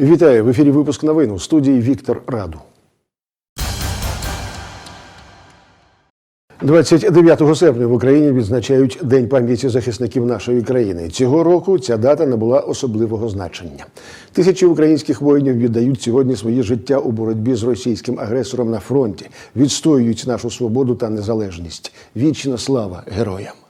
Вітаю в ефірі. Випуск новин у студії Віктор Раду. 29 серпня в Україні відзначають День пам'яті захисників нашої країни. Цього року ця дата набула особливого значення. Тисячі українських воїнів віддають сьогодні своє життя у боротьбі з російським агресором на фронті, відстоюють нашу свободу та незалежність. Вічна слава героям!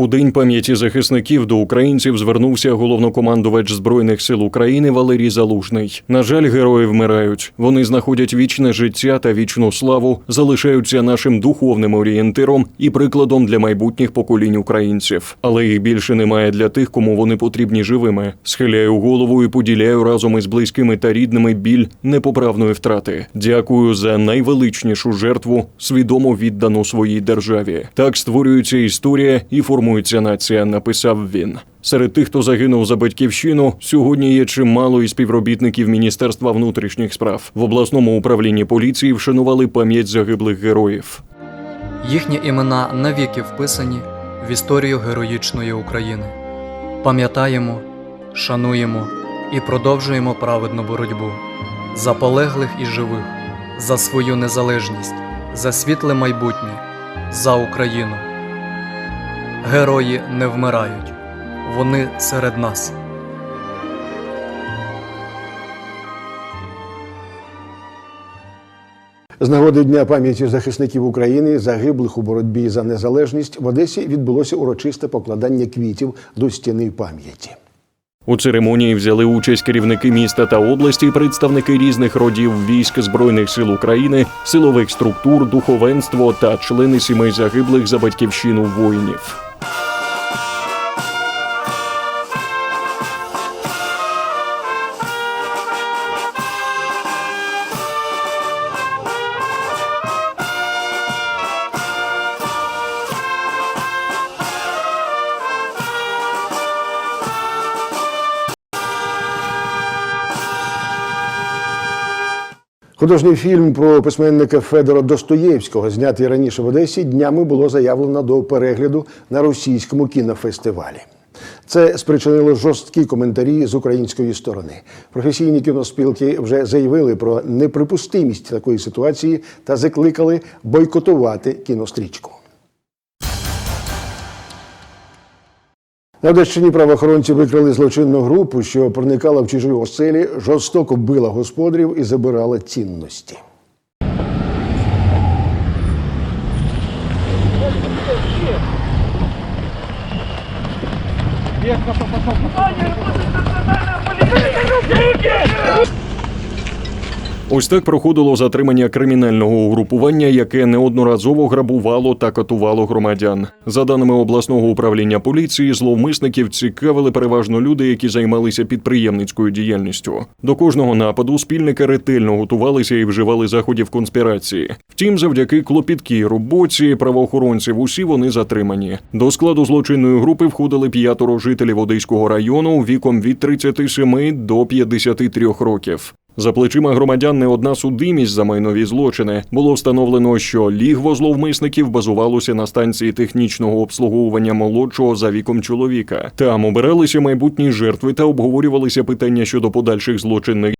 У день пам'яті захисників до українців звернувся головнокомандувач збройних сил України Валерій Залужний. На жаль, герої вмирають. Вони знаходять вічне життя та вічну славу, залишаються нашим духовним орієнтиром і прикладом для майбутніх поколінь українців. Але їх більше немає для тих, кому вони потрібні живими. Схиляю голову і поділяю разом із близькими та рідними біль непоправної втрати. Дякую за найвеличнішу жертву, свідомо віддану своїй державі. Так створюється історія і формується нація. Написав він. Серед тих, хто загинув за батьківщину, сьогодні є чимало і співробітників Міністерства внутрішніх справ в обласному управлінні поліції вшанували пам'ять загиблих героїв. Їхні імена навіки вписані в історію героїчної України. Пам'ятаємо, шануємо і продовжуємо праведну боротьбу за полеглих і живих, за свою незалежність, за світле майбутнє, за Україну. Герої не вмирають, вони серед нас. З нагоди Дня пам'яті захисників України, загиблих у боротьбі за незалежність, в Одесі відбулося урочисте покладання квітів до стіни пам'яті. У церемонії взяли участь керівники міста та області, представники різних родів військ збройних сил України, силових структур, духовенство та члени сімей загиблих за батьківщину воїнів. Художній фільм про письменника Федора Достоєвського, знятий раніше в Одесі, днями було заявлено до перегляду на російському кінофестивалі. Це спричинило жорсткі коментарі з української сторони. Професійні кіноспілки вже заявили про неприпустимість такої ситуації та закликали бойкотувати кінострічку. На Одещині правоохоронці викрили злочинну групу, що проникала в чужі оселі, жорстоко била господарів і забирала цінності. Ось так проходило затримання кримінального угрупування, яке неодноразово грабувало та катувало громадян. За даними обласного управління поліції, зловмисників цікавили переважно люди, які займалися підприємницькою діяльністю. До кожного нападу спільники ретельно готувалися і вживали заходів конспірації. Втім, завдяки клопіткій роботі правоохоронців усі вони затримані. До складу злочинної групи входили п'ятеро жителів Одеського району віком від 37 до 53 років. За плечима громадян не одна судимість за майнові злочини. Було встановлено, що лігво зловмисників базувалося на станції технічного обслуговування молодшого за віком чоловіка. Там обиралися майбутні жертви та обговорювалися питання щодо подальших злочинних.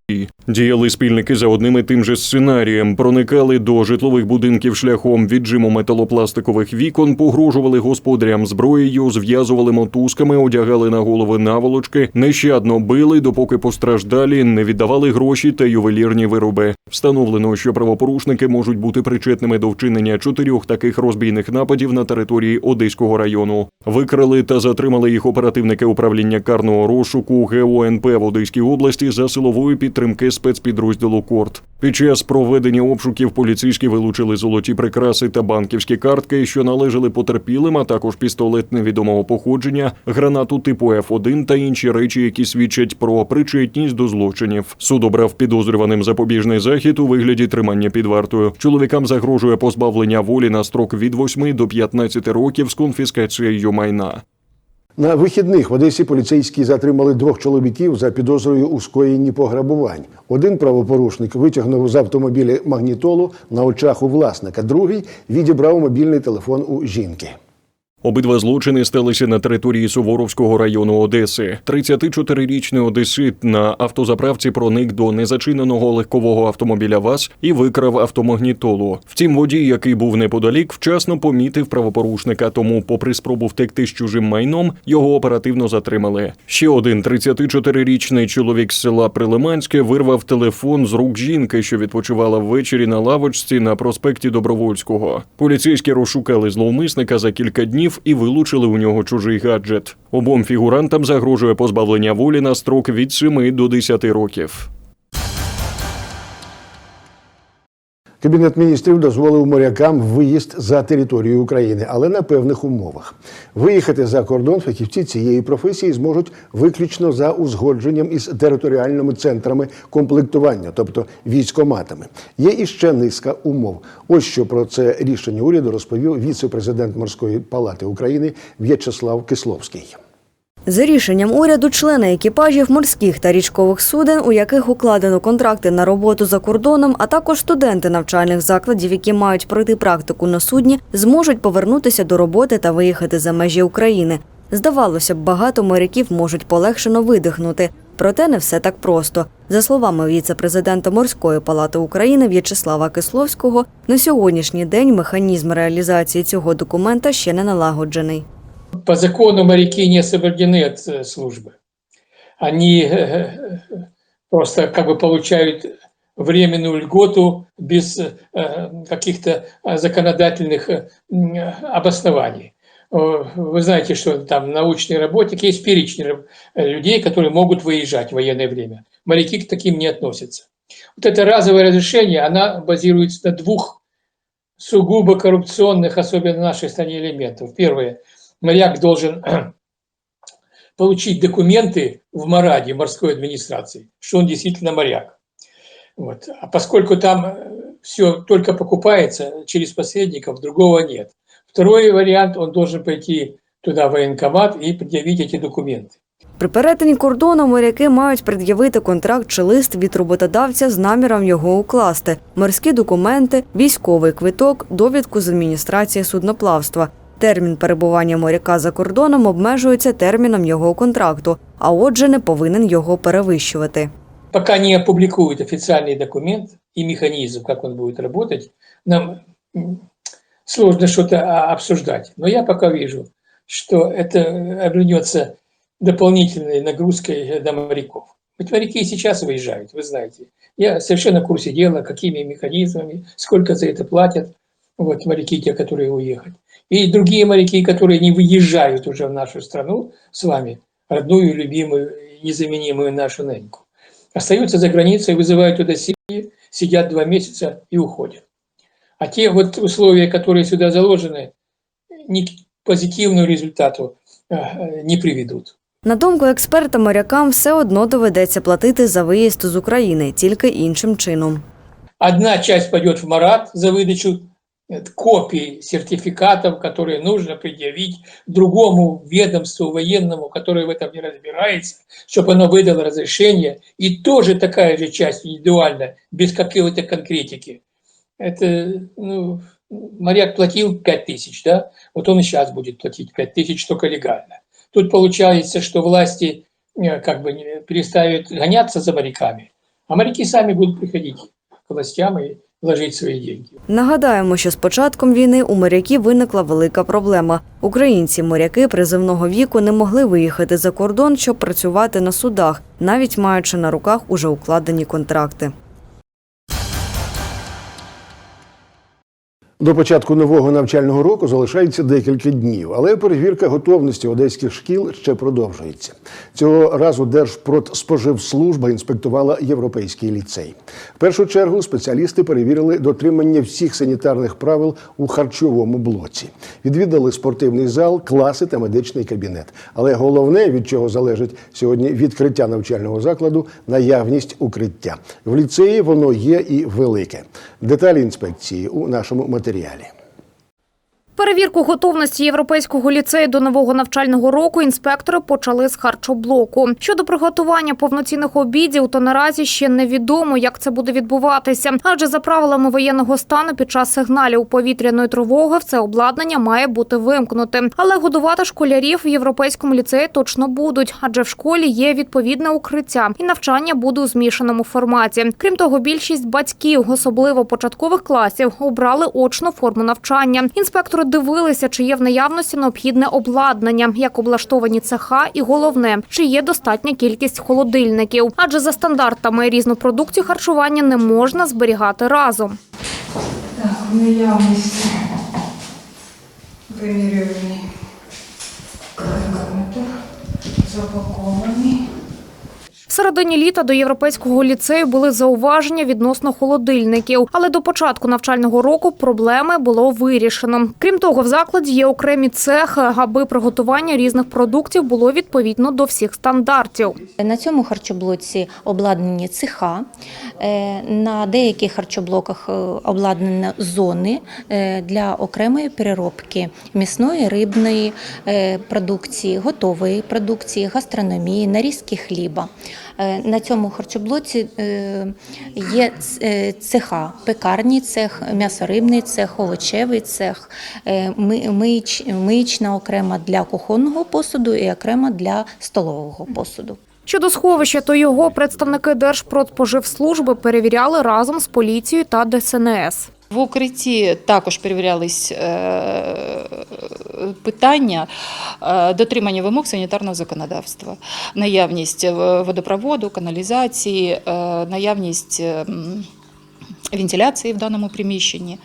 Діяли спільники за одним і тим же сценарієм, проникали до житлових будинків шляхом віджиму металопластикових вікон, погрожували господарям зброєю, зв'язували мотузками, одягали на голови наволочки, нещадно били, допоки постраждалі не віддавали гроші та ювелірні вироби. Встановлено, що правопорушники можуть бути причетними до вчинення чотирьох таких розбійних нападів на території Одеського району. Викрили та затримали їх оперативники управління карного розшуку ГУНП в Одеській області за силової підтримки спецпідрозділу Корт. Під час проведення обшуків поліцейські вилучили золоті прикраси та банківські картки, що належали потерпілим, а також пістолет невідомого походження, гранату типу F1 та інші речі, які свідчать про причетність до злочинів. Суд обрав підозрюваним запобіжний захід у вигляді тримання під вартою. Чоловікам загрожує позбавлення волі на строк від 8 до 15 років з конфіскацією майна. На вихідних в Одесі поліцейські затримали двох чоловіків за підозрою у скоєнні пограбувань. Один правопорушник витягнув з автомобіля магнітолу на очах у власника, другий відібрав мобільний телефон у жінки. Обидва злочини сталися на території Суворовського району Одеси. 34-річний одесит на автозаправці проник до незачиненого легкового автомобіля ВАЗ і викрав автомагнітолу. Втім, водій, який був неподалік, вчасно помітив правопорушника. Тому, попри спробу втекти з чужим майном, його оперативно затримали. Ще один 34-річний чоловік з села Прилиманське вирвав телефон з рук жінки, що відпочивала ввечері на лавочці на проспекті Добровольського. Поліцейські розшукали зловмисника за кілька днів і вилучили у нього чужий гаджет. Обом фігурантам загрожує позбавлення волі на строк від 7 до 10 років. Кабінет міністрів дозволив морякам виїзд за територію України, але на певних умовах. Виїхати за кордон фахівці цієї професії зможуть виключно за узгодженням із територіальними центрами комплектування, тобто військоматами. Є іще низка умов. Ось що про це рішення уряду розповів віце-президент морської палати України В'ячеслав Кисловський. За рішенням уряду, члени екіпажів морських та річкових суден, у яких укладено контракти на роботу за кордоном, а також студенти навчальних закладів, які мають пройти практику на судні, зможуть повернутися до роботи та виїхати за межі України. Здавалося б, багато моряків можуть полегшено видихнути. Проте не все так просто. За словами віце-президента морської палати України В'ячеслава Кисловського, на сьогоднішній день механізм реалізації цього документа ще не налагоджений. По закону моряки не освобождены от э, службы. Они э, просто как бы получают временную льготу без э, каких-то э, законодательных э, обоснований. Э, Вы знаете, что там научный работник, есть перечень э, людей, которые могут выезжать в военное время. Моряки к таким не относятся. Вот это разовое разрешение, она базируется на двух сугубо коррупционных, особенно в нашей стране, элементов. Первое – моряк должен получить документы в МАРАДе, морской администрации, что он действительно моряк. Вот. А поскольку там все только покупается через посредников, другого нет. Второй вариант, он должен пойти туда в военкомат и предъявить эти документы. При перетині кордону моряки мають пред'явити контракт чи лист від роботодавця з наміром його укласти, морські документи, військовий квиток, довідку з адміністрації судноплавства. Термін перебування моряка за кордоном обмежується терміном його контракту, а отже, не повинен його перевищувати. Пока не опубликуют официальный документ и механизм, как он будет работать, нам м, сложно что-то а, обсуждать. Но я пока вижу, что это обернется дополнительной нагрузкой на моряков. Ведь моряки и сейчас выезжают, вы знаете. Я совершенно в курсе дела, какими механизмами, сколько за это платят вот, моряки, те, которые уехать. И другие моряки, которые не выезжают уже в нашу страну с вами, родную, любимую, незаменимую нашу неньку остаются за границей, вызывают туда семьи, сидят два месяца и уходят. А те вот условия, которые сюда заложены, ни к позитивному результату э, не приведут. На думку експерта, морякам все одно доведеться платити за виїзд з України, тільки іншим чином. Одна часть пойдет в МАРАТ за выдачу э, копий сертификатов, которые нужно предъявить другому ведомству военному, которое в этом не разбирается, чтобы оно выдало разрешение. И тоже такая же часть индивидуальная, без какой-то конкретики. Это, ну, моряк платил 5 тысяч, да? Вот он и сейчас будет платить 5 тысяч, только легально. Тут получается, что власти э, как бы перестают гоняться за моряками, а моряки сами будут приходить к властям и вложить свої деньги. Нагадаємо, що з початком війни у моряків виникла велика проблема. Українці моряки призивного віку не могли виїхати за кордон, щоб працювати на судах, навіть маючи на руках уже укладені контракти. До початку нового навчального року залишається декілька днів, але перевірка готовності одеських шкіл ще продовжується. Цього разу Держпродспоживслужба інспектувала європейський ліцей. В першу чергу спеціалісти перевірили дотримання всіх санітарних правил у харчовому блоці. Відвідали спортивний зал, класи та медичний кабінет. Але головне, від чого залежить сьогодні відкриття навчального закладу, наявність укриття. В ліцеї воно є і велике. Деталі інспекції у нашому матеріалі. матеріалі. Перевірку готовності європейського ліцею до нового навчального року інспектори почали з харчоблоку. Щодо приготування повноцінних обідів, то наразі ще невідомо, як це буде відбуватися. Адже за правилами воєнного стану під час сигналів повітряної тривоги все обладнання має бути вимкнутим. Але годувати школярів в європейському ліцеї точно будуть, адже в школі є відповідне укриття, і навчання буде у змішаному форматі. Крім того, більшість батьків, особливо початкових класів, обрали очну форму навчання. Інспектори дивилися, чи є в наявності необхідне обладнання, як облаштовані цеха, і головне, чи є достатня кількість холодильників. Адже за стандартами різну продукцію харчування не можна зберігати разом. Так, в наявності вимірювальний термометр запакований. В середині літа до європейського ліцею були зауваження відносно холодильників, але до початку навчального року проблеми було вирішено. Крім того, в закладі є окремі цехи, аби приготування різних продуктів було відповідно до всіх стандартів. На цьому харчоблоці обладнані цеха. Е, На деяких харчоблоках е, обладнані зони е, для окремої переробки м'ясної, рибної продукції, готової продукції, гастрономії, нарізки хліба. Е, На цьому харчоблоці е, є е, цеха, пекарній цех, м'ясорибний цех, овочевий цех, ми- миїчна окрема для кухонного посуду і окрема для столового посуду. Щодо сховища, то його представники Держпродспоживслужби перевіряли разом з поліцією та ДСНС. В укритті також перевірялись е, питання е, дотримання вимог санітарного законодавства, наявність водопроводу, каналізації, е, наявність е, вентиляції в даному приміщенні.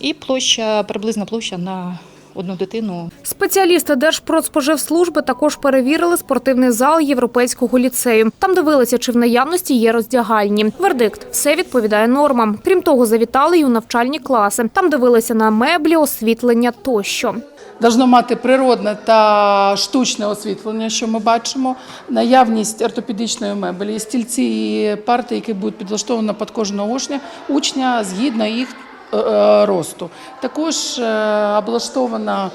І площа, приблизна площа на одну дитину Спеціалісти Держпродспоживслужби також перевірили спортивний зал європейського ліцею. Там дивилися, чи в наявності є роздягальні. Вердикт все відповідає нормам. Крім того, завітали й у навчальні класи. Там дивилися на меблі, освітлення тощо. Должно мати природне та штучне освітлення, що ми бачимо, наявність ортопедичної мебелі, стільці і парти, які будуть підлаштовані під кожного учня, учня згідно їх росту. Також е, облаштована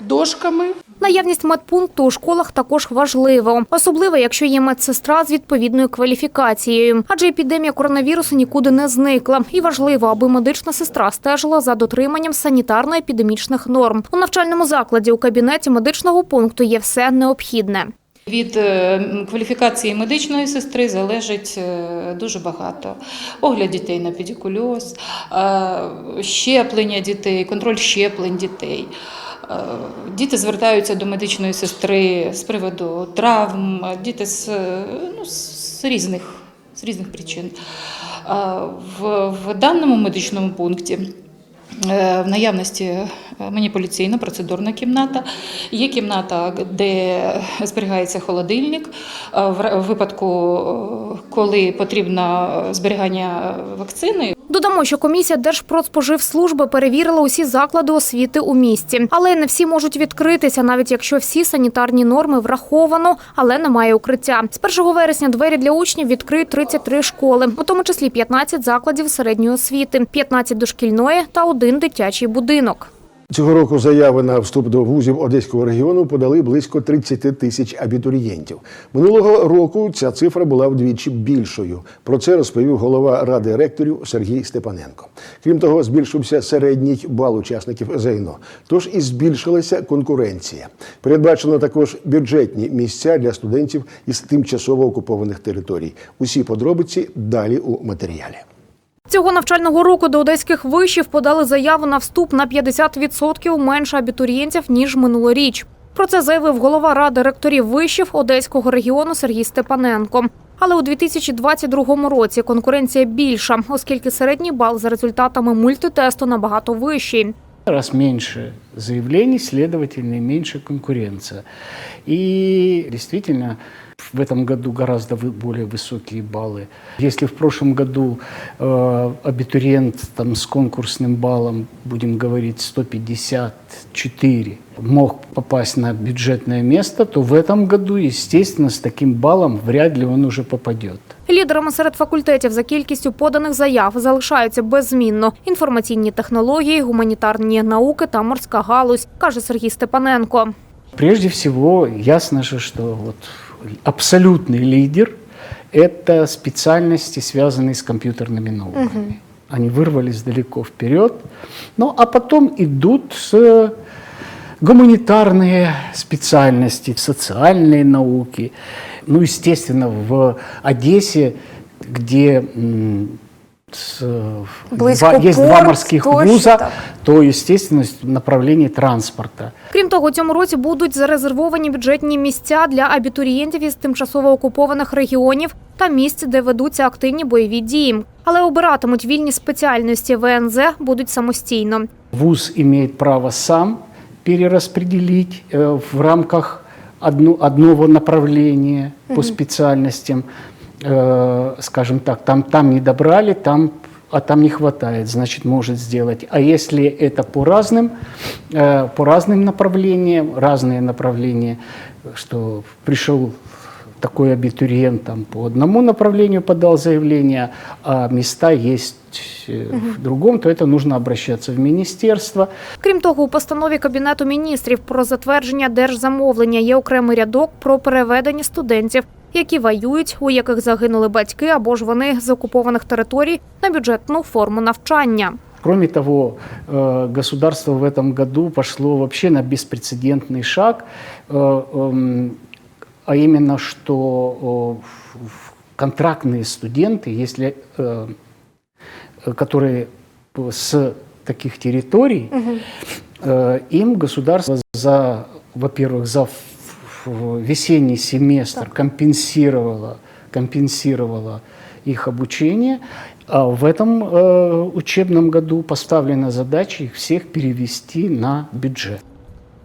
дошками. Наявність медпункту у школах також важливо, особливо якщо є медсестра з відповідною кваліфікацією. Адже епідемія коронавірусу нікуди не зникла, і важливо, аби медична сестра стежила за дотриманням санітарно-епідемічних норм. У навчальному закладі у кабінеті медичного пункту є все необхідне. Від е, кваліфікації медичної сестри залежить е, дуже багато. Огляд дітей на педикульоз, е, щеплення дітей, контроль щеплень дітей. Діти звертаються до медичної сестри з приводу травм, діти з, ну, з, різних, з різних причин. В, в даному медичному пункті В наявності е, маніпуляційна процедурна кімната. Є кімната, де зберігається холодильник. Е, В випадку, е, коли потрібно зберігання вакцини, Додамо, що комісія Держпродспоживслужби перевірила усі заклади освіти у місті, але не всі можуть відкритися, навіть якщо всі санітарні норми враховано, але немає укриття. З 1 вересня двері для учнів відкриють 33 школи, у тому числі 15 закладів середньої освіти, 15 дошкільної та один дитячий будинок. Цього року заяви на вступ до вузів Одеського регіону подали близько 30 тисяч абітурієнтів. Минулого року ця цифра була вдвічі більшою. Про це розповів голова ради ректорів Сергій Степаненко. Крім того, збільшився середній бал учасників ЗНО, тож і збільшилася конкуренція. Передбачено також бюджетні місця для студентів із тимчасово окупованих територій. Усі подробиці далі у матеріалі. Цього навчального року до одеських вишів подали заяву на вступ на 50% менше абітурієнтів ніж минулоріч. Про це заявив голова ради ректорів вишів Одеського регіону Сергій Степаненко. Але у 2022 році конкуренція більша, оскільки середній бал за результатами мультитесту набагато вищий. Раз меньше заявлений, следовательно, и меньше конкуренция. И действительно, в этом году гораздо вы- более высокие баллы. Если в прошлом году э, абитуриент там, с конкурсным баллом, будем говорить, 154, мог попасть на бюджетное место, то в этом году, естественно, с таким баллом вряд ли он уже попадет. Лідерами серед факультетів за кількістю поданих заяв залишаються беззмінно інформаційні технології, гуманітарні науки та морська галузь, каже Сергій Степаненко. Прежде всего, ясно же, что вот абсолютный лидер – это специальности, связанные с компьютерными науками. Они вырвались далеко вперед, ну а потом идут с гуманитарные специальности, социальные науки. Ну, естественно, в Одессе, где м, с- Близко два- два порт, морских точно вуза, так. то, естественно, в направлении транспорта. Крім того, цьому році будуть зарезервовані бюджетні місця для абітурієнтів із тимчасово окупованих регіонів та місць, де ведуться активні бойові дії. Але обиратимуть вільні спеціальності ВНЗ будуть самостійно. ВУЗ имеет право сам перераспределить э, в рамках одного направления по специальностям. Э, скажем так, там, там не добрали, там, а там не хватает, значит, может сделать. А если это по разным, э, по разным направлениям, разные направления, что пришел такой абитуриент там, по одному направлению подал заявление, а места есть э, в другом, то это нужно обращаться в министерство. Крім того, у постанові Кабінету міністрів про затвердження держзамовлення є окремий рядок про переведення студентів, які воюють, у яких загинули батьки або ж вони з окупованих територій на бюджетну форму навчання. Кроме того, э, государство в этом году пошло вообще на беспрецедентный шаг, э, эм, а именно, что э, в- в контрактные студенты, если, э, э, которые с таких территорий, э, им государство за, во-первых, за ф- ф- весенний семестр компенсировало, компенсировало их обучение, а в этом э, учебном году поставлена задача их всех перевести на бюджет.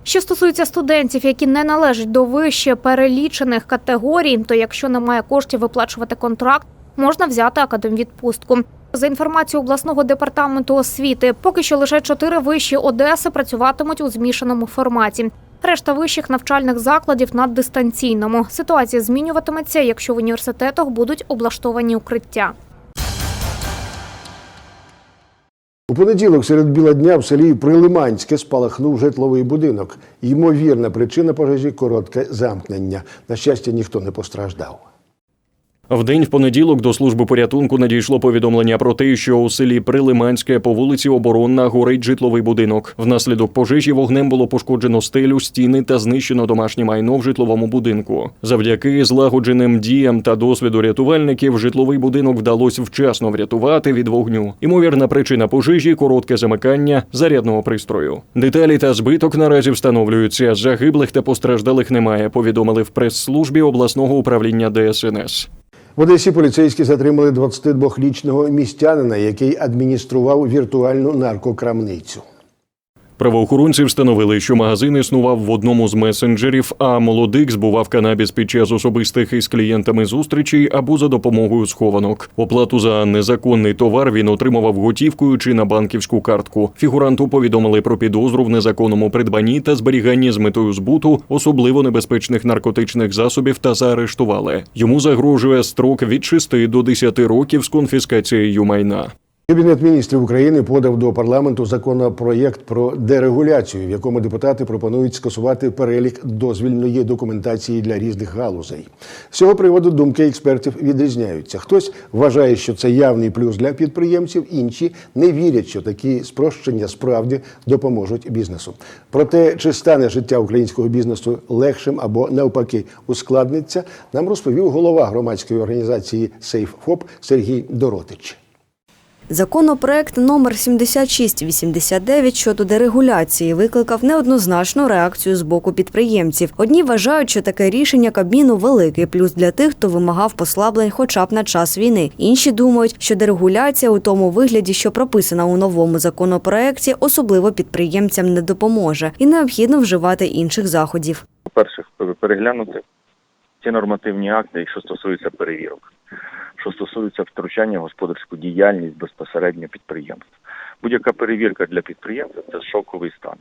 Що стосується студентів, які не належать до вище перелічених категорій, то якщо немає коштів виплачувати контракт, можна взяти академвідпустку. За інформацією обласного департаменту освіти, поки що лише чотири виші Одеси працюватимуть у змішаному форматі. Решта вищих навчальних закладів на дистанційному. Ситуація змінюватиметься, якщо в університетах будуть облаштовані укриття. У понеділок серед біла дня в селі Прилиманське спалахнув житловий будинок. Ймовірна причина пожежі коротке замкнення. На щастя, ніхто не постраждав. В день в понеділок до служби порятунку надійшло повідомлення про те, що у селі Прилиманське по вулиці Оборонна горить житловий будинок. Внаслідок пожежі вогнем було пошкоджено стелю, стіни та знищено домашнє майно в житловому будинку. Завдяки злагодженим діям та досвіду рятувальників житловий будинок вдалося вчасно врятувати від вогню. Імовірна причина пожежі коротке замикання зарядного пристрою. Деталі та збиток наразі встановлюються. Загиблих та постраждалих немає. Повідомили в прес-службі обласного управління ДСНС. В Одесі поліцейські затримали 22-річного містянина, який адміністрував віртуальну наркокрамницю. Правоохоронці встановили, що магазин існував в одному з месенджерів, а молодик збував канабіс під час особистих із клієнтами зустрічей або за допомогою схованок. Оплату за незаконний товар він отримував готівкою чи на банківську картку. Фігуранту повідомили про підозру в незаконному придбанні та зберіганні з метою збуту особливо небезпечних наркотичних засобів та заарештували. Йому загрожує строк від 6 до 10 років з конфіскацією майна. Кабінет міністрів України подав до парламенту законопроєкт про дерегуляцію, в якому депутати пропонують скасувати перелік дозвільної документації для різних галузей. З цього приводу думки експертів відрізняються. Хтось вважає, що це явний плюс для підприємців, інші не вірять, що такі спрощення справді допоможуть бізнесу. Про те, чи стане життя українського бізнесу легшим або навпаки ускладниться, нам розповів голова громадської організації SafeFop Сергій Доротич. Законопроект номер 7689 щодо дерегуляції викликав неоднозначну реакцію з боку підприємців. Одні вважають, що таке рішення Кабміну великий плюс для тих, хто вимагав послаблень хоча б на час війни. Інші думають, що дерегуляція у тому вигляді, що прописана у новому законопроекті, особливо підприємцям не допоможе, і необхідно вживати інших заходів. по-перше, переглянути ті нормативні акти, що стосуються перевірок, що стосується втручання в господарську діяльність безпосередньо підприємств. Будь-яка перевірка для підприємця це шоковий стан.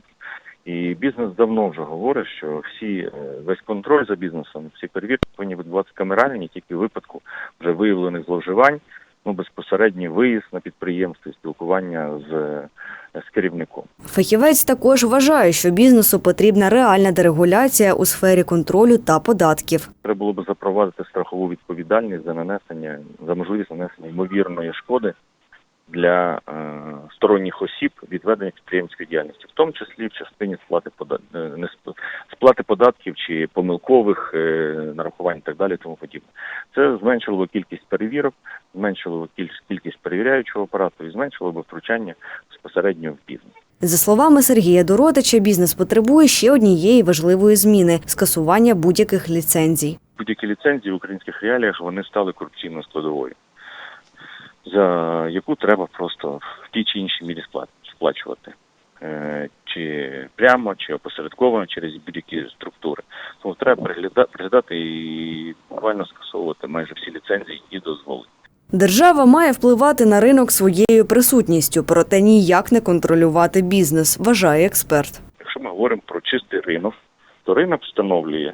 І бізнес давно вже говорить, що всі е, весь контроль за бізнесом, всі перевірки повинні відбуватися камеральні, тільки в випадку вже виявлених зловживань, ну безпосередній виїзд на підприємство, спілкування з, е, з керівником. Фахівець також вважає, що бізнесу потрібна реальна дерегуляція у сфері контролю та податків. Треба було б запровадити страхову відповідальність за нанесення за можливість нанесення ймовірної шкоди для е, сторонніх осіб від ведення підприємської діяльності, в тому числі в частині сплати пода... е, не сплати податків чи помилкових е, нарахувань і так далі, тому подібне. Це зменшило б кількість перевірок, зменшило кількість перевіряючого апарату і зменшило б втручання безпосередньо в бізнес. За словами Сергія Доротича, бізнес потребує ще однієї важливої зміни скасування будь-яких ліцензій. будь-які ліцензії в українських реаліях вони стали корупційною складовою, за яку треба просто в тій чи іншій мірі сплачувати. Е, Чи прямо, чи опосередковано через будь-які структури. Тому треба приглядати, приглядати і буквально скасовувати майже всі ліцензії і дозволи. Держава має впливати на ринок своєю присутністю, проте ніяк не контролювати бізнес, вважає експерт. Якщо ми говоримо про чистий ринок, то ринок встановлює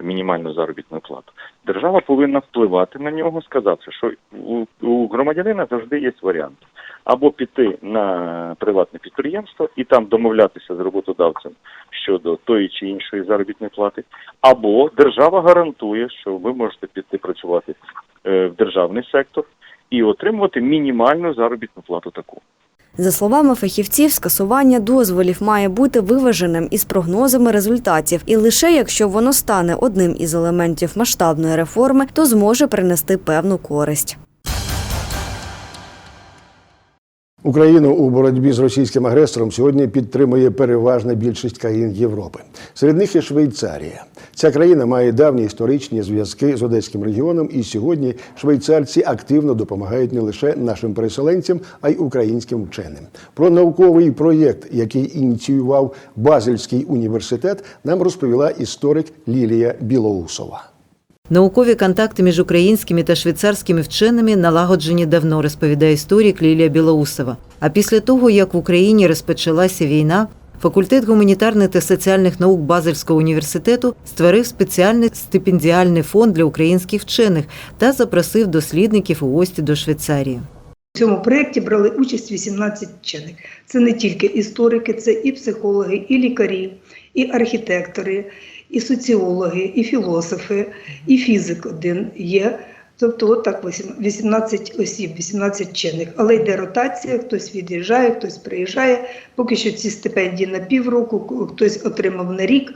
мінімальну заробітну плату. Держава повинна впливати на нього, сказати, що у, у громадянина завжди є варіант. Або піти на приватне підприємство і там домовлятися з роботодавцем щодо тої чи іншої заробітної плати, або держава гарантує, що ви можете піти працювати е, в державний сектор і отримувати мінімальну заробітну плату таку. За словами фахівців, скасування дозволів має бути виваженим із прогнозами результатів, і лише якщо воно стане одним із елементів масштабної реформи, то зможе принести певну користь. Україну у боротьбі з російським агресором сьогодні підтримує переважна більшість країн Європи. Серед них і Швейцарія. Ця країна має давні історичні зв'язки з одеським регіоном, і сьогодні швейцарці активно допомагають не лише нашим переселенцям, а й українським вченим. Про науковий проєкт, який ініціював Базельський університет, нам розповіла історик Лілія Білоусова. Наукові контакти між українськими та швейцарськими вченими налагоджені давно, розповідає історик Лілія Білоусова. А після того, як в Україні розпочалася війна, факультет гуманітарних та соціальних наук Базельського університету створив спеціальний стипендіальний фонд для українських вчених та запросив дослідників у гості до Швейцарії. В цьому проєкті брали участь 18 вчених. Це не тільки історики, це і психологи, і лікарі, і архітектори, і соціологи, і філософи, і фізик один є. Тобто, от так 18 осіб, 18 вчених. Але йде ротація, хтось від'їжджає, хтось приїжджає. Поки що ці стипендії на півроку, хтось отримав на рік,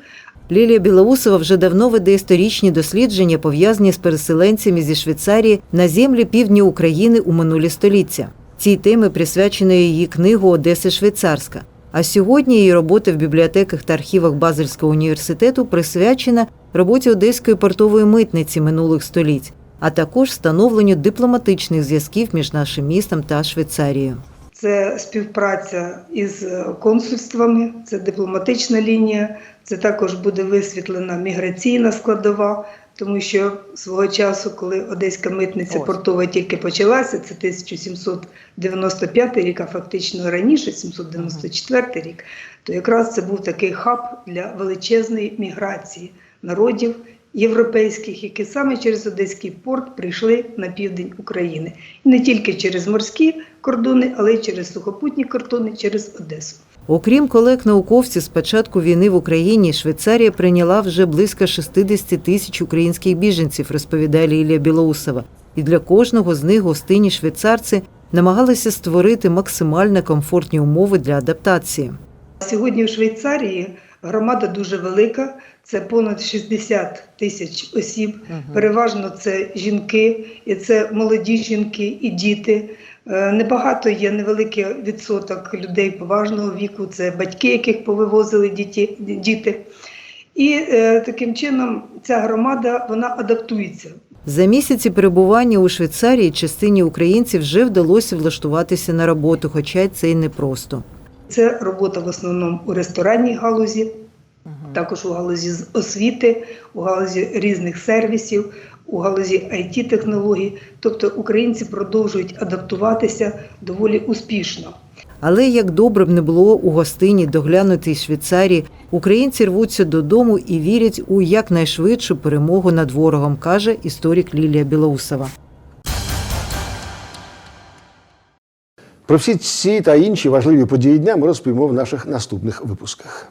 Лілія Білоусова вже давно веде історичні дослідження, пов'язані з переселенцями зі Швейцарії на землі півдня України у минулі століття. Цій темі присвячена її книгу Одеса Швейцарська. А сьогодні її робота в бібліотеках та архівах Базельського університету присвячена роботі Одеської портової митниці минулих століть, а також встановленню дипломатичних зв'язків між нашим містом та Швейцарією. Це співпраця із консульствами, це дипломатична лінія, це також буде висвітлена міграційна складова, тому що свого часу, коли Одеська митниця портова тільки почалася, це 1795 рік, а фактично раніше, 794 рік, то якраз це був такий хаб для величезної міграції народів європейських, які саме через Одеський порт прийшли на південь України. І не тільки через морські кордони, але й через сухопутні кордони, через Одесу. Окрім колег науковців, з початку війни в Україні Швейцарія прийняла вже близько 60 тисяч українських біженців, розповідає Лілія Білоусова. І для кожного з них гостині швейцарці намагалися створити максимально комфортні умови для адаптації. Сьогодні в Швейцарії громада дуже велика. Це понад 60 тисяч осіб. Переважно це жінки, і це молоді жінки і діти. Е, Небагато є невеликий відсоток людей поважного віку, це батьки, яких повивозили діті, діти. І е, таким чином ця громада вона адаптується. За місяці перебування у Швейцарії частині українців вже вдалося влаштуватися на роботу, хоча це й непросто. Це робота в основному у ресторанній галузі, також у галузі з освіти, у галузі різних сервісів, у галузі it технологій Тобто українці продовжують адаптуватися доволі успішно. Але як добре б не було у гостині доглянутій Швейцарії, українці рвуться додому і вірять у якнайшвидшу перемогу над ворогом, каже історик Лілія Білоусова. Про всі ці та інші важливі події дня ми розповімо в наших наступних випусках.